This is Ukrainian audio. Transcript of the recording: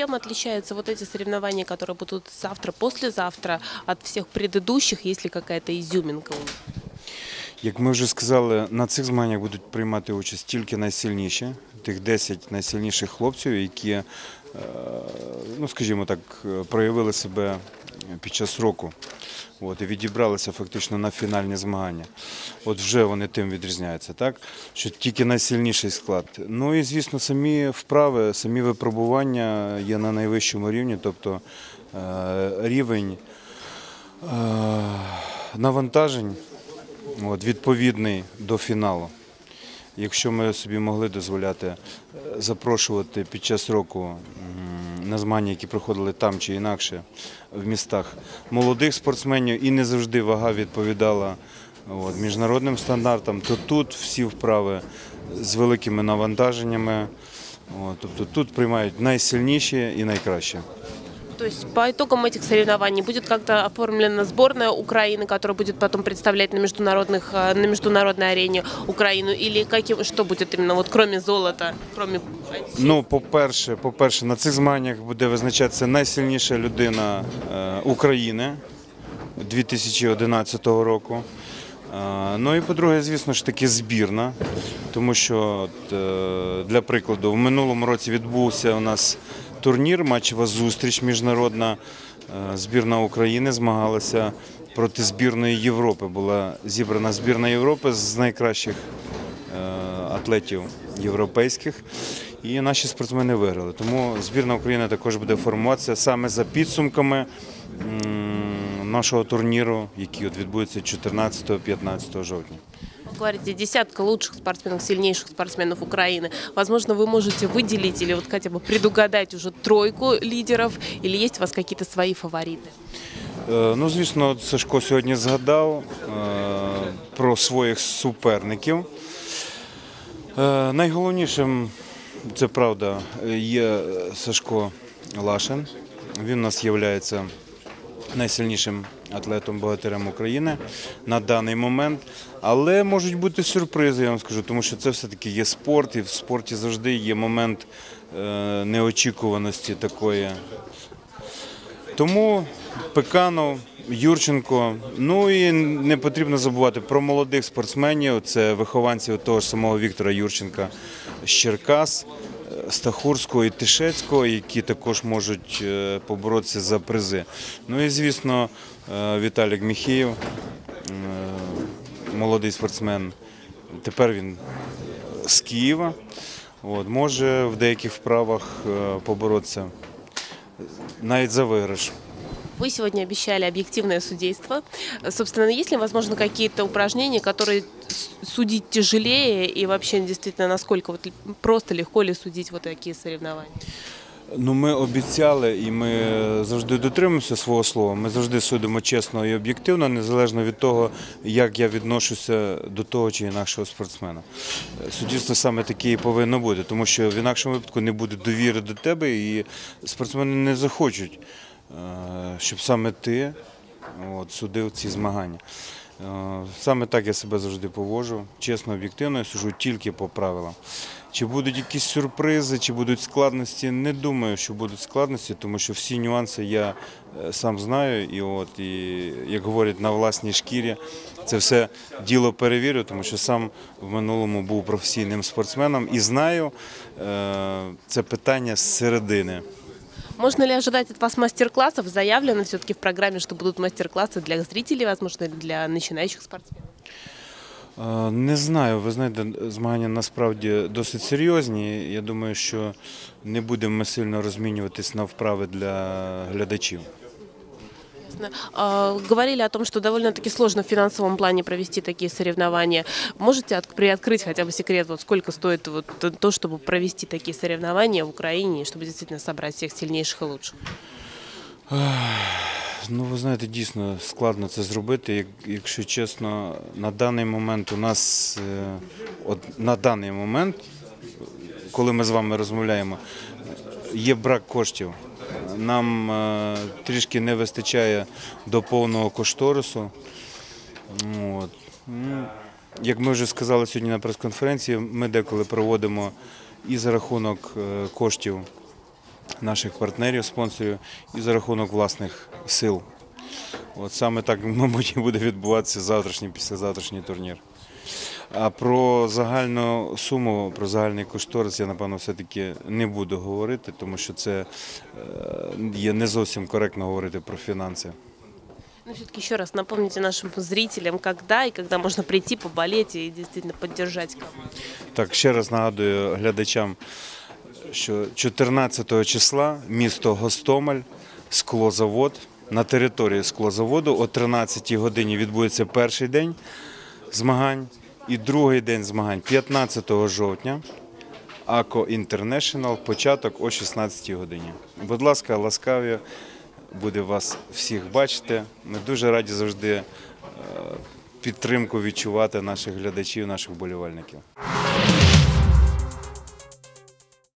чем отличаются вот эти соревнования, которые будут завтра, послезавтра от всех предыдущих? Есть ли какая-то изюминка у них? Як ми вже сказали, на цих змаганнях будуть приймати участь тільки найсильніші, тих 10 найсильніших хлопців, які, е, ну скажімо так, е, проявили себе під час року. От, і відібралися фактично на фінальні змагання. От вже вони тим відрізняються, так? Що тільки найсильніший склад. Ну і звісно, самі вправи, самі випробування є на найвищому рівні, тобто е, рівень е, навантажень от, відповідний до фіналу. Якщо ми собі могли дозволяти е, запрошувати під час року на змагання, які проходили там чи інакше в містах, молодих спортсменів і не завжди вага відповідала от, міжнародним стандартам, то тут всі вправи з великими навантаженнями. От, тобто тут приймають найсильніші і найкращі То есть по итогам этих соревнований будет как-то оформлена сборная Украины, которая будет потом представлять на, международных, э, на международной арене Украину? Или каким, что будет именно вот кроме золота, кроме... Ну, по-перше, по-перше, на цих змаганнях буде визначатися найсильніша людина е, України 2011 року. Е, Ну і по-друге, звісно ж таки, збірна, тому що от, е, для прикладу, в минулому році відбувся у нас турнір, матчева зустріч міжнародна. Е, Збірна України змагалася проти збірної Європи. Була зібрана збірна Європи з найкращих е, атлетів європейських. І наші спортсмени виграли. Тому збірна України також буде формуватися саме за підсумками нашого турніру, який відбудеться 14-15 жовтня Вы говорите, десятка лучших спортсменов, сильнейших спортсменов Украины. Возможно, вы можете выделить или вот хотя бы предугадать уже тройку лидеров, или есть у вас какие-то свои фавориты? Е, Ну, звісно, от Сашко сьогодні згадав е, про своїх суперників. Е, Найголовнішим, це правда, є Сашко Лашин. Він у нас є найсильнішим атлетом богатирем України на даний момент. Але можуть бути сюрпризи, я вам скажу, тому що це все-таки є спорт, і в спорті завжди є момент е, неочікуваності такої. Тому Пеканов, Юрченко. Ну і не потрібно забувати про молодих спортсменів. Це вихованці того ж самого Віктора Юрченка з Черкас, Стахурського і Тишецького, які також можуть е, поборотися за призи. Ну і звісно, е, Віталік Міхеєв, е, молодий спортсмен. Тепер він з Києва. От, може в деяких вправах поборотися навіть за виграш. Вы сегодня обещали объективное судейство. Собственно, есть ли, возможно, какие-то упражнения, которые с- судить тяжелее и вообще действительно насколько вот л- просто легко ли судить вот такие соревнования? Ну, ми обіцяли і ми завжди дотримуємося свого слова. Ми завжди судимо чесно і об'єктивно, незалежно від того, як я відношуся до того чи інакшого спортсмена. Суддівство саме таке і повинно бути, тому що в інакшому випадку не буде довіри до тебе, і спортсмени не захочуть, е, щоб саме ти от, судив ці змагання. Е, Саме так я себе завжди поводжу, чесно, об'єктивно, я сужу тільки по правилам. Чи будуть якісь сюрпризи, чи будуть складності? Не думаю, що будуть складності, тому що всі нюанси я е, сам знаю. І от і як говорять на власній шкірі, це все діло перевірю, тому що сам в минулому був професійним спортсменом і знаю е, це питання з середини. Можно ли ожидать от вас мастер-классов? Заявлено все-таки в программе, что будут мастер-классы для зрителей, возможно, для начинающих спортсменов. Не знаю, ви знаєте, змагання насправді досить серйозні. Я думаю, що не будемо ми сильно розмінюватись на вправи для глядачів. Ясно. А, Говорили о том, что довольно-таки сложно в финансовом плане провести такие соревнования. Можете от- приоткрыть хотя бы секрет, вот сколько стоит вот то- то, чтобы провести такие соревнования в Украине, и чтобы действительно собрать всех сильнейших и лучших? Ну, ви знаєте, дійсно складно це зробити. Як- Якщо чесно, на даний момент у нас, е, от на даний момент, коли ми з вами розмовляємо, е, є брак коштів. Нам е, трішки не вистачає до повного кошторису. От. Ну, Як ми вже сказали сьогодні на прес-конференції, ми деколи проводимо і за рахунок е, коштів наших партнерів, спонсорів і за рахунок власних сил. От саме так, мабуть, і буде відбуватися завтрашній, післязавтрашній турнір. А про загальну суму, про загальний кошторис я, напевно, все-таки не буду говорити, тому що це е, є не зовсім коректно говорити про фінанси. Ну, все-таки еще раз напомните нашим зрителям, когда и когда можно прийти, поболеть и действительно поддержать команду. Так, ще раз нагадую глядачам, що 14 числа місто Гостомель, склозавод. На території склозаводу о 13 годині відбудеться перший день змагань і другий день змагань 15 жовтня. АКО Інтернешнл, початок о 16 годині. Будь ласка, ласкаві, буде вас всіх бачити. Ми дуже раді завжди е, підтримку відчувати наших глядачів, наших болівальників.